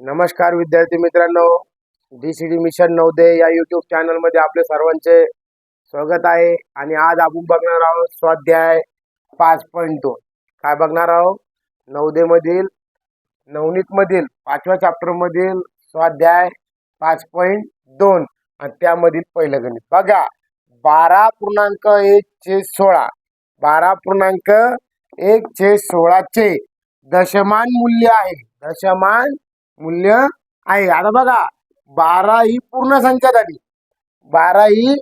नमस्कार विद्यार्थी मित्रांनो. डी सी डी मिशन नवदे या युट्यूब चॅनलमध्ये आपले सर्वांचे स्वागत आहे. आणि आज आपण बघणार आहोत स्वाध्याय पाच पॉईंट दोन. काय बघणार आहोत? नवदेमधील नवनीतमधील पाचव्या चॅप्टरमधील स्वाध्याय पाच पॉईंट दोन. आणि त्यामधील पहिलं गणित. बघा बारा पूर्णांक एक चे सोळा. बारा पूर्णांक एक चे सोळाचे दशमान मूल्य आहे. दशमान मूल्य आहे. आता बघा बारा ही पूर्ण संख्या झाली. बारा ही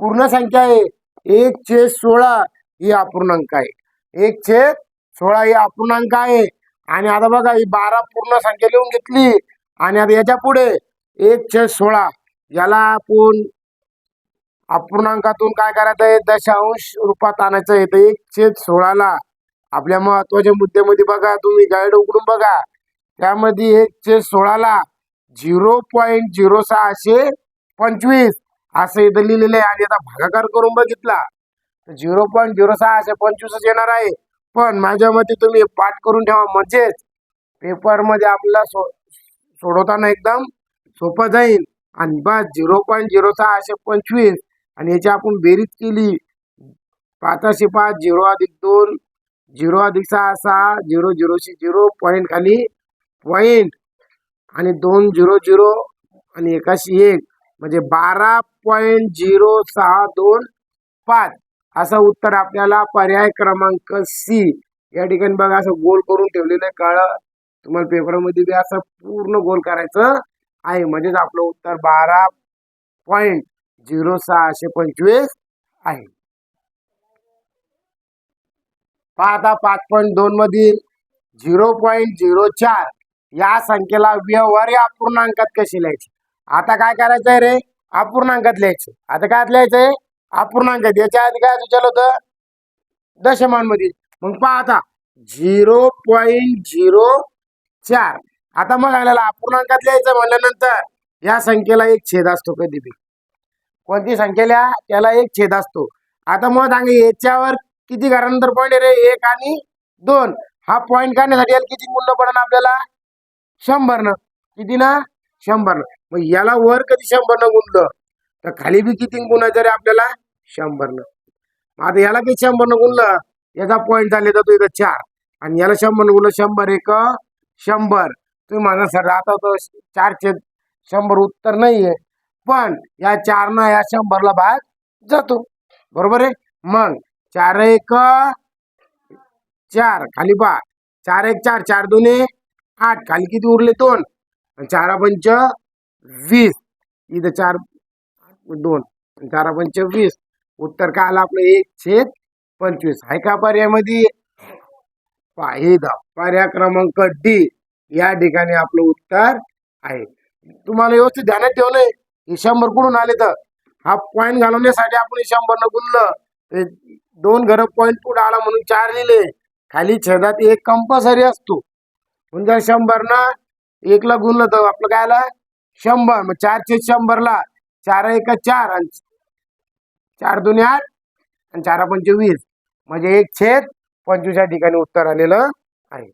पूर्ण संख्या आहे. एक छेद सोळा ही अपूर्णांक आहे. एक छेद सोळा ही अपूर्णांक आहे. आणि आता बघा ही बारा पूर्ण संख्या लिहून घेतली. आणि आता याच्यापुढे एक छेद सोळा याला आपण अपूर्णांकातून काय करायचं आहे? दशांश रूपात आणायचं आहे. तर एक छेद सोळाला आपल्या महत्त्वाच्या मुद्द्यामध्ये बघा तुम्ही गाईड उघडून बघा. त्यामध्ये एकशे सोळाला झिरो पॉईंट झिरो सहाशे पंचवीस असं इथं लिहिलेलं आहे. आणि आता भागाकार करून बघितला तर झिरो पॉईंट झिरो सहाशे पंचवीसच येणार आहे. पण माझ्या मते तुम्ही पाठ करून ठेवा. म्हणजेच पेपरमध्ये आपला सो सोडवताना एकदम सोपं जाईल. आणि बस झिरो पॉईंट झिरो सहाशे पंचवीस आणि याची आपण बेरीज केली. पाचशे पाच झिरो अधिक दोन झिरो अधिक सहा सहा झिरो झिरोशे झिरो पॉईंट खाली पॉईंट आणि दोन झिरो झिरो आणि एकाशी एक. म्हणजे बारा पॉईंट झिरो सहा दोन पाच. असं उत्तर आपल्याला पर्याय क्रमांक सी या ठिकाणी बघा असं गोल करून ठेवलेलं कळ तुम्हाला पेपरमध्ये बी असं पूर्ण गोल करायचं आहे. म्हणजेच आपलं उत्तर बारा पॉईंट झिरो सहाशे पंचवीस आहे. पाहता पाच पॉईंट दोन मधील झिरो पॉईंट झिरो चार. या संख्येला व्यवहारी अपूर्णांकात कशी लिहायची? आता काय करायचंय रे? अपूर्णांकात लिहायचं. आता काय लिहायचंय? अपूर्णांकात याच्या आधी काय विचारलं होतं? दशमानमध्ये मग पहा आता झिरो पॉईंट झिरो चार. आता मग आपल्याला अपूर्णांकात लिहायचं म्हणल्यानंतर या संख्येला एक छेद असतो कधी बी. कोणती संख्या लिहा? त्याला एक छेद असतो. आता मग सांग याच्यावर किती घरानंतर पॉईंट रे? एक आणि दोन. हा पॉईंट काढण्यासाठी याला किती मूल्य पडेल आपल्याला? शंभर न. किती ना? शंभर न. मग याला वर कधी शंभर न गुणलं तर खाली बी किती गुणायचं रे आपल्याला? शंभर न. आता याला किती शंभर न गुणलं याचा पॉईंट झाले तर तो इथं चार. आणि याला शंभर न गुणलं शंभर एक शंभर. तुम्ही माझा सर आता तो चारचे शंभर उत्तर नाहीये. पण या चार ना या शंभरला भाग जातो. बरोबर आहे? मग चार एक चार. खाली पहा. चार एक चार. चार दोन आठ. खाली किती उरले दोन? चारा पंच वीस. इथं चार दोन. चारा पंच वीस. उत्तर काय आलं आपलं एक छेद पंचवीस. आहे का पर्यायमध्ये? पहा पर्याय क्रमांक डी. या ठिकाणी आपलं उत्तर आहे. तुम्हाला व्यवस्थित ध्यानात ठेवलंय. हे शंभर कुठून आले तर? हा पॉईंट घालवण्यासाठी आपण शंभर न गुणलं. ते दोन घर पॉईंट पुढे आला म्हणून चार लिहिले. खाली छेदात एक कंपल्सरी असतो. म्हणजे शंभर ना एकला गुणलं तर आपलं काय आलं? शंभर. मग चार शंभरला चार एक चार आणि चार दोन्ही आठ आणि चार पंचवीस म्हणजे एक छेद पंचवीस या ठिकाणी उत्तर आलेलं आहे.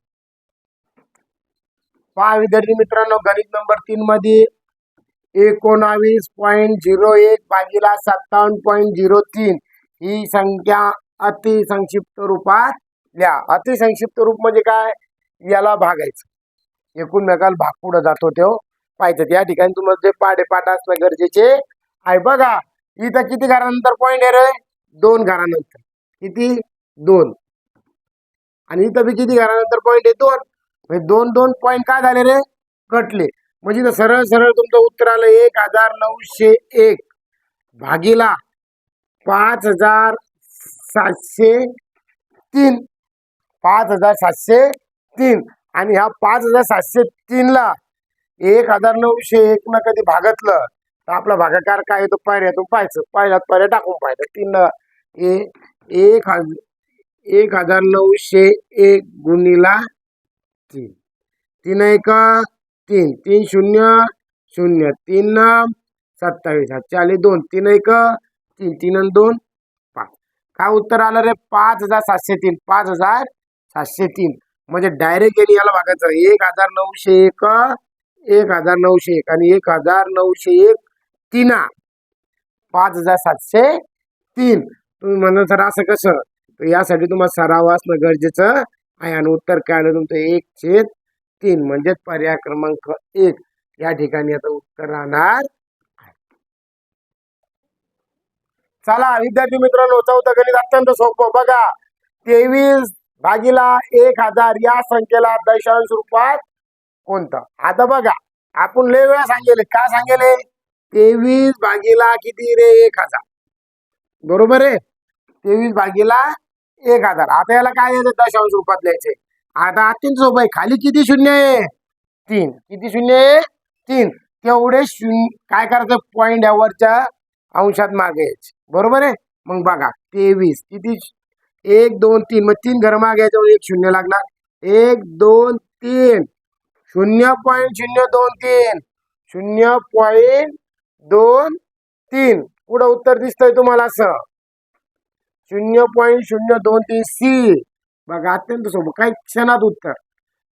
पहा विद्यार्थी मित्रांनो गणित नंबर तीन मध्ये एकोणावीस पॉईंट झिरो एक भागीला सत्तावन्न पॉईंट झिरो तीन ही संख्या अतिसंक्षिप्त रूपात लिहा. अतिसंक्षिप्त रूप म्हणजे काय? याला भागायचं. एकूणमेकाला भाग पुढे जातो तो. पाहायचं या ठिकाणी तुम्हाला जे पाडे पाठ असणं गरजेचे आहे. बघा इथं किती घरानंतर पॉईंट आहे रे? दोन घरानंतर. किती? दोन. आणि इथं बी किती घरानंतर पॉईंट आहे? दोन. म्हणजे दोन दोन पॉईंट काय झाले रे? कटले. म्हणजे इथं सरळ सरळ तुमचं उत्तर आलं एक हजार नऊशे एक. भागीला पाच हजार सातशे तीन. पाच हजार सातशे तीन. आणि ह्या पाच हजार सातशे तीनला एक हजार नऊशे एक न कधी भागतलं तर आपला भागाकार काय येतो पायऱ्यातून पाहायचं. पायऱ्यात पायऱ्या टाकून पाहायचं तीन एक हजार एक हजार नऊशे एक गुणीला तीन. तीन एक तीन. तीन शून्य शून्य. तीन सत्तावीस. हातचे दोन. तीन एक तीन. तीन आणि दोन पाच. काय उत्तर आलं रे? पाच हजार सातशे तीन. पाच हजार सातशे तीन. म्हणजे डायरेक्ट यांनी याला बघायचं एक हजार नऊशे एक एक हजार नऊशे एक आणि एक हजार नऊशे एक तीना. पाच हजार सातशे तीन. तुम्ही म्हणाल सर असं कसं? तर यासाठी तुम्हाला सराव असणं गरजेचं आहे आणि उत्तर काय आलं? तुमचं एक छेद तीन म्हणजेच पर्याय क्रमांक एक. या ठिकाणी आता उत्तर राहणार चला विद्यार्थी मित्रांनो चौथं गणित अत्यंत सोपं. बघा तेवीस भागीला एक हजार या संख्येला दशांश रूपात कोणतं? आता बघा आपण लय वेळा सांगेले काय सांगेले? तेवीस भागीला किती रे? एक हजार. बरोबर आहे? तेवीस भागीला एक हजार. आता याला काय येतं? दशांश रूपात लिहायचे आता तीन सोपं आहे. खाली किती शून्य आहे? तीन. किती शून्य आहे? तीन. तेवढे शून्य काय करायचं? पॉईंट यावरच्या अंशात मागे बरोबर आहे? मग बघा तेवीस. किती एक दोन तीन. मग तीन घर मागे याच्यावर एक शून्य लागणार. एक दोन तीन. शून्य पॉईंट शून्य दोन तीन. शून्य पॉईंट दोन तीन. पुढं उत्तर दिसतंय तुम्हाला असं. शून्य पॉईंट शून्य दोन तीन सी. बघा अत्यंत सोपं. काही क्षणात उत्तर.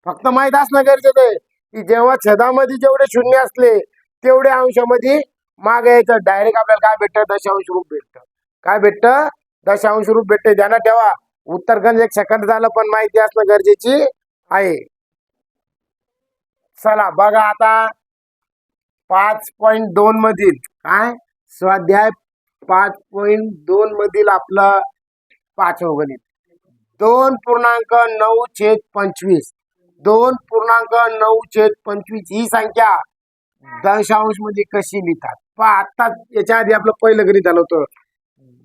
फक्त माहीत असणं गरजेचं आहे की जेव्हा छदामध्ये जेवढे शून्य असले तेवढे अंशामध्ये मागे यायचं. डायरेक्ट आपल्याला काय भेटतं? दशांश रूप भेटतं. काय भेटतं? दशांश रूप भेटते. ध्यानात ठेवा. उत्तरखंड एक सेकंद झालं पण माहिती असणं गरजेची आहे. चला बघा आता पाच पॉईंट दोन मधील. काय? स्वाध्याय पाच पॉईंट दोन मधील आपलं पाचव गणित दोन पूर्णांक नऊ छेद पंचवीस. दोन पूर्णांक नऊ छेद पंचवीस ही संख्या दशांशमध्ये कशी लिहितात? पहा आता याच्या आधी आपलं पहिलं गणित झालं होतं.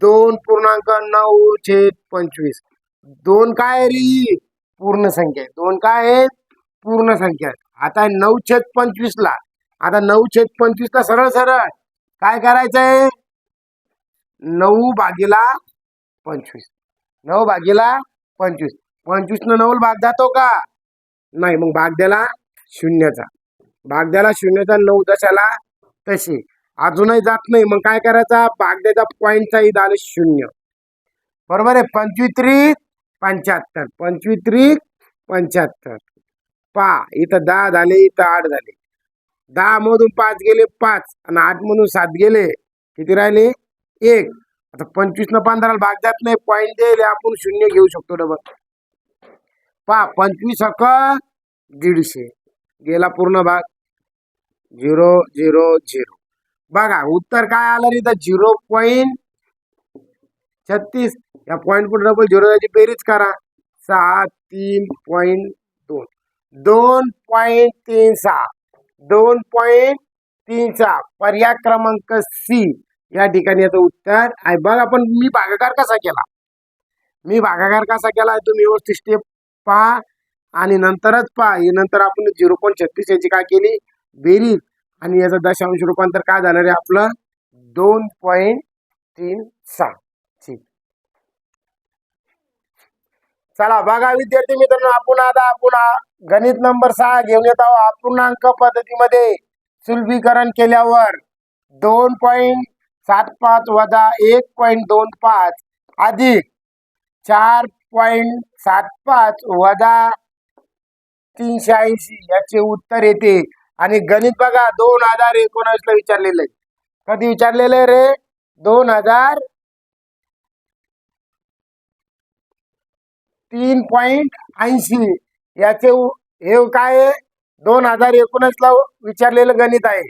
दोन पूर्णांक नऊ छेद पंचवीस. दोन काय आहे रे पूर्ण संख्या आहे. दोन काय आहे? पूर्ण संख्या आहेत आता नऊ छेद पंचवीस ला. आता नऊ छेद पंचवीस ला सरळ सरळ. काय करायचंय? नऊ भागीला पंचवीस. नऊ भागीला पंचवीस. पंचवीस न नऊ भाग जातो का? नाही मग भाग द्याला शून्याचा. भाग द्याला शून्याचा नऊ दशाला तशी. अजूनही जात नाही. मग काय करायचा? भाग द्यायचा पॉईंटचा इथं आलं शून्य. बरोबर आहे? पंचवीस त्रिक पंच्याहत्तर. पंचवीस त्रिक पंच्याहत्तर. पा इथं दहा झाले इथं आठ झाले. दहा मधून पाच गेले पाच. आणि आठ मधून सात गेले. किती राहिले? एक. आता पंचवीस न पंधराला भाग जात नाही. पॉईंट देईल आपण शून्य घेऊ शकतो डबल पा पंचवीस अक दीडशे. गेला पूर्ण भाग. झिरो झिरो झिरो बघा उत्तर काय आलं रे तर झिरो पॉईंट छत्तीस. या पॉईंट पुढे डबल झिरो याची बेरीज करा. सहा तीन पॉईंट दोन. दोन पॉईंट तीन सहा. दोन पॉईंट तीन सहा. पर्याय क्रमांक सी या ठिकाणी याचं उत्तर आहे. बघ आपण मी भागाकार कसा केला? मी भागाकार कसा केला तुम्ही व्यवस्थित स्टेप पहा आणि नंतरच पहा. नंतर आपण झिरो पॉईंट छत्तीस याची काय केली? बेरीज. आणि याचं दशांश रूपांतर काय झालं रे आपलं? दोन पॉईंट तीन सहा. ठीक. चला बघा विद्यार्थी मित्रांनो आपण आता आपण गणित नंबर सहा घेऊन येत आहोत. अपूर्णांक पद्धतीमध्ये सुलभीकरण केल्यावर दोन पॉईंट सात पाच वजा एक पॉईंट दोन पाच अधिक चार पॉईंट सात पाच वजा तीनशे ऐंशी याचे उत्तर येते. आणि गणित बघा दोन हजार एकोणावीस ला विचारलेलं आहे. कधी विचारलेलं आहे रे? दोन हजार तीन पॉइंट ऐंशी. याचे हे काय आहे? दोन हजार एकोणीस ला विचारलेलं गणित आहे.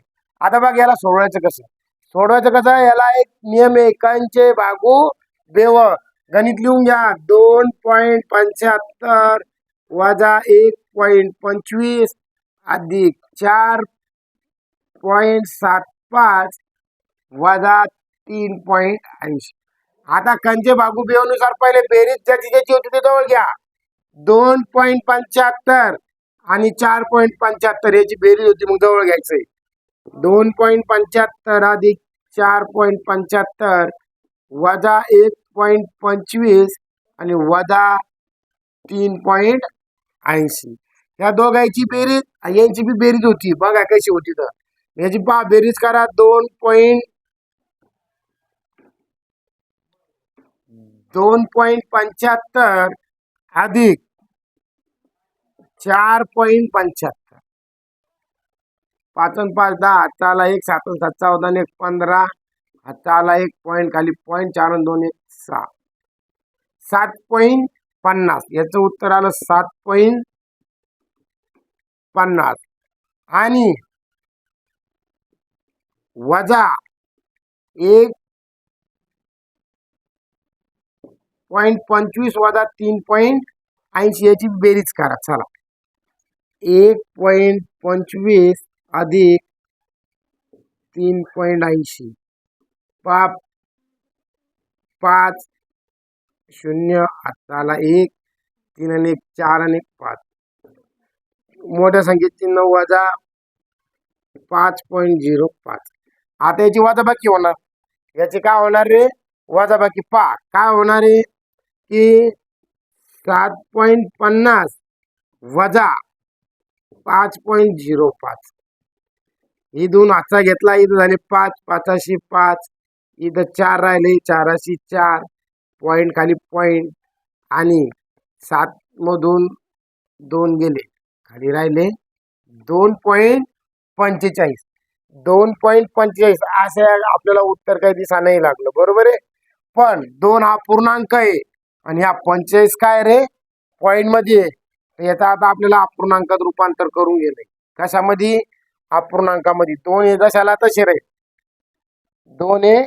आता बघ याला सोडवायचं कसं? सोडवायचं कसं याला एक नियम एकांचे भागू बेव. गणित लिहून घ्या. दोन पॉइंट पंच्याहत्तर वजा एक पॉइंट पंचवीस अधिक चार पॉइंट सात पाच वजा तीन पॉइंट ऐंशी. आता कंचे बागू बेवनुसार पहिले बेरीज ज्याची ज्याची होती ते जवळ घ्या. दोन पॉईंट पंच्याहत्तर आणि चार पॉईंट पंच्याहत्तर याची बेरीज होती मग जवळ घ्यायचंय. दोन पॉईंट पंच्याहत्तर अधिक चार पॉईंट पंच्याहत्तर वजा एक पॉईंट पंचवीस आणि वजा तीन पॉईंट ऐंशी. या दोघांची बेरीज आणि यांची बी बेरीज होती. बघा कशी होती तर. याची पहा बेरीज करा. दोन पॉईंट दोन पॉईंट पंच्याहत्तर अधिक चार पॉईंट पंच्याहत्तर. पाच पाच दहा. हाताला आला एक सात सात चौदा आणि एक पंधरा. हाताला आला एक पॉईंट खाली पॉईंट चार दोन एक सहा. सात पॉईंट पन्नास. याचं उत्तर आलं सात पॉईंट पन्नास. आणि वजा एक पॉईंट पंचवीस वजा तीन पॉईंट ऐंशी याची बेरीज करा चला. एक पॉईंट पंचवीस अधिक तीन पॉईंट ऐंशी. पा पाच शून्य हाताला एक तीन आणि एक चार आणि एक पाच. मोठ्या संख्येची नऊ वजा पाच पॉईंट झिरो पाच. आता याची वजाबाकी होणार. याची काय होणार रे? वजाबाकी पा काय होणार आहे की सात पॉईंट पन्नास वजा पाच पॉईंट झिरो पाच. ही दोन हातचा घेतला इथं झाले पाच पाचाशी पाच. इथं चार राहिले चाराशी चार. पॉईंट खाली पॉईंट आणि सातमधून दोन गेले. खाली राहिले. दोन पॉईंट पंचेचाळीस. दोन पॉईंट पंचेचाळीस. असे आपल्याला उत्तर काही दिसा नाही लागलं. बरोबर आहे? पण दोन हा पूर्णांक आहे. आणि हा पंचेचाळीस काय रे? पॉईंटमध्ये आहे. याचा आता आपल्याला अपूर्णांकात रूपांतर करून गेले कशामध्ये? अपूर्णांकामध्ये दोन हे जशाला तसे राहील? दोन हे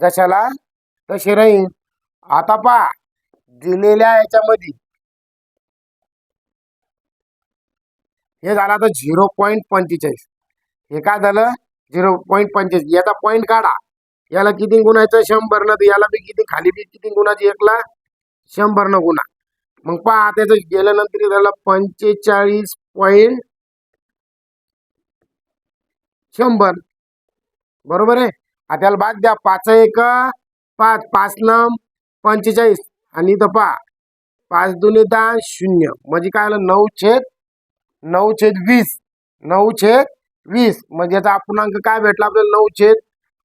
जशाला तसे राहील? आता पहा. दिलेल्या याच्यामध्ये हे झालं आता झिरो पॉईंट पंचेचाळीस. हे काय झालं? झिरो पॉईंट पंचेचाळीस. याचा पॉईंट काढा. याला किती गुणायचं? शंभर. न याला बी किती? खाली बी किती गुणाची एकला शंभर न गुणा. मग पहा त्याचं गेल्यानंतर त्याला पंचेचाळीस पॉईंट शंभर. बरोबर आहे? आता त्याला बाद द्या. पाच एक पाच. पाच नम पंचेचाळीस. आणि इथं पहा. पाच दोन्ही दहा शून्य. म्हणजे काय आलं? नऊ छेद नऊ छेद वीस. नऊ छेद वीस. म्हणजे याचा अपूर्णांक काय भेटला आपल्याला? नऊ छेद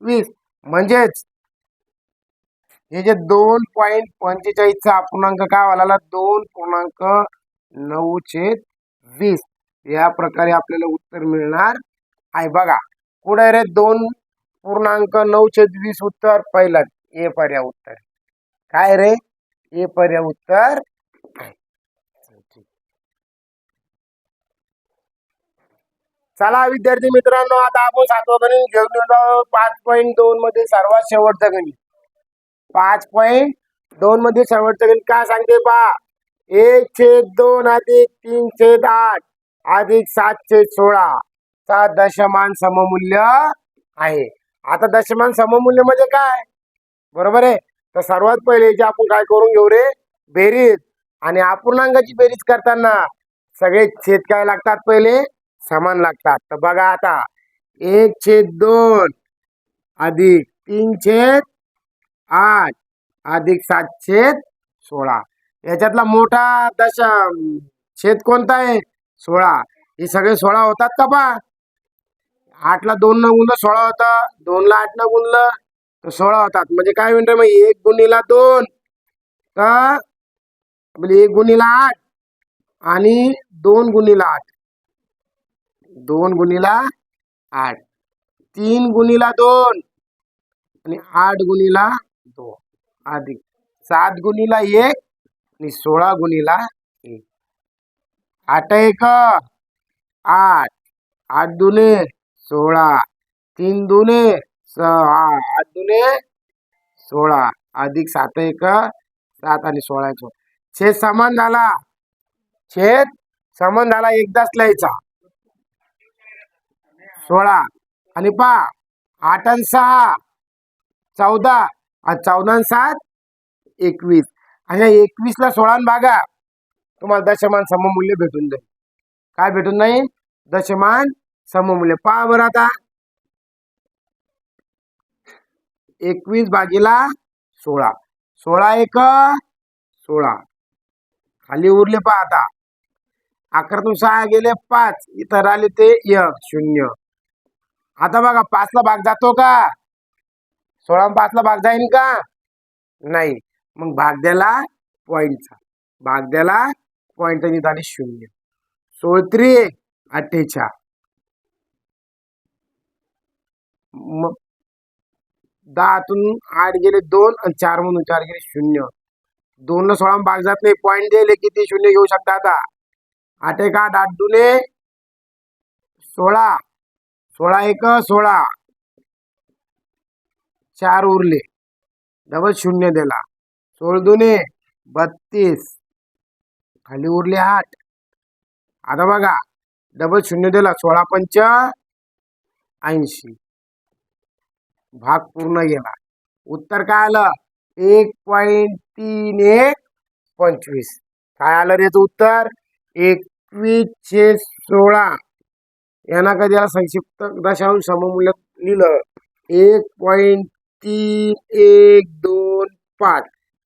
वीस. म्हणजेच हे जे दोन पॉईंट पंचेचाळीसचा अपूर्णांक काय वाला दोन पूर्णांक नऊ छेद वीस. या प्रकारे आपल्याला उत्तर मिळणार आहे. बघा पुढे रे दोन पूर्णांक नऊ छेद वीस उत्तर. पहिला ए पर्याय उत्तर. काय रे? ए पर्याय उत्तर आहे. चला विद्यार्थी मित्रांनो आता आपण सातवा गणित घेऊन येतो. पाच पॉईंट दोन मध्ये सर्वात शेवटचा गणित. पाच पॉईंट दोन मध्ये शेवटचं गणित. काय सांगते पा एक छेद दोन अधिक तीन छेद आठ अधिक सात छेद सोळा. चा दशमान सममूल्य आहे. आता दशमान सममूल्य म्हणजे काय? बरोबर आहे? तर सर्वात पहिले जे आपण काय करून घेऊ रे? बेरीज. आणि अपूर्णांकाची बेरीज करताना सगळे छेद काय लागतात पहिले? समान लागतात. तर बघा आता एक छेद दोन अधिक तीन छेद आठ अधिक सात छेद सोळा. याच्यातला मोठा दशा छेद कोणता आहे? सोळा. हे सगळे सोळा होतात का बा? आठला दोन न गुणलं सोळा होता. दोनला आठ न गुणलं तर सोळा होतात. म्हणजे काय म्हणतो मग? एक गुणीला दोन तर म्हणजे एक गुणीला आठ आणि दोन गुणीला आठ. दोन गुणीला आठ. तीन गुणीला दोन आणि आठ गुणीला दोन. अधिक सात गुणीला एक आणि सोळा गुणीला एक. आठ एक. आठ. आठ दुने सोळा. तीन दुने सहा आठ. दुने सोळा. अधिक सात एक. सात आणि सोळा सोळा छेद समान झाला. छेद समान झाला. एकदाच लिहायचा. सोळा आणि पहा आठ आणि सहा चौदा आणि चौदा आणि सात एकवीस. आणि या एकवीसला सोळा भागा. तुम्हाला दशमान सममूल्य भेटून जाईल. काय भेटून जाईल? दशमान सममूल्य. पहा बरं आता. एकवीस भागीला सोळा. सोळा एक सोळा. खाली उरले पहा आता. अकरातून सहा गेले पाच. इथं राहिले ते एक शून्य. आता बघा पाचला भाग जातो का? सोळा पाचला भाग जाईल का? नाही. मग भाग द्याला पॉईंटचा भाग द्याला पॉईंट झाले शून्य. सोळत्री अठ्ठेचाळ. मग दहातून आठ गेले दोन आणि चार म्हणून चार गेले शून्य. दोन सोळा भाग जात नाही. पॉईंट दिले किती शून्य घेऊ शकता आता? आठ एक आठ आठ दुने सोळा. सोळा एक सोळा. चार उरले. डबल शून्य दिला. सोळ दुने बत्तीस. खाली उरले आठ. आता बघा. डबल शून्य दिला. सोळा पंच ऐंशी. भाग पूर्ण गेला. उत्तर काय आलं? एक पॉइंट तीन एक पंचवीस. काय आलं रे उत्तर? एकवीसशे सोळा. यांना कधी याला संक्षिप्त दशांश सममूल्य लिहिलं? एक पॉईंट तीन एक दोन पाच.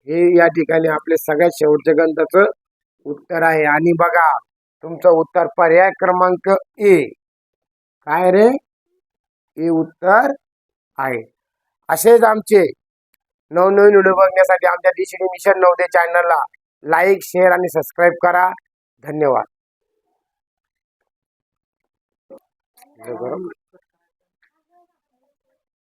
हे या ठिकाणी आपले सगळ्यात शेवटच्या ग्रंथाचं उत्तर आहे. आणि बघा तुमचं उत्तर पर्याय क्रमांक ए. काय रे? हे उत्तर आहे. असेच आमचे नवनवीन व्हिडिओ बघण्यासाठी आमच्या डीसीडी मिशन नवदे चॅनलला लाईक शेअर आणि सबस्क्राईब करा. धन्यवाद. Agora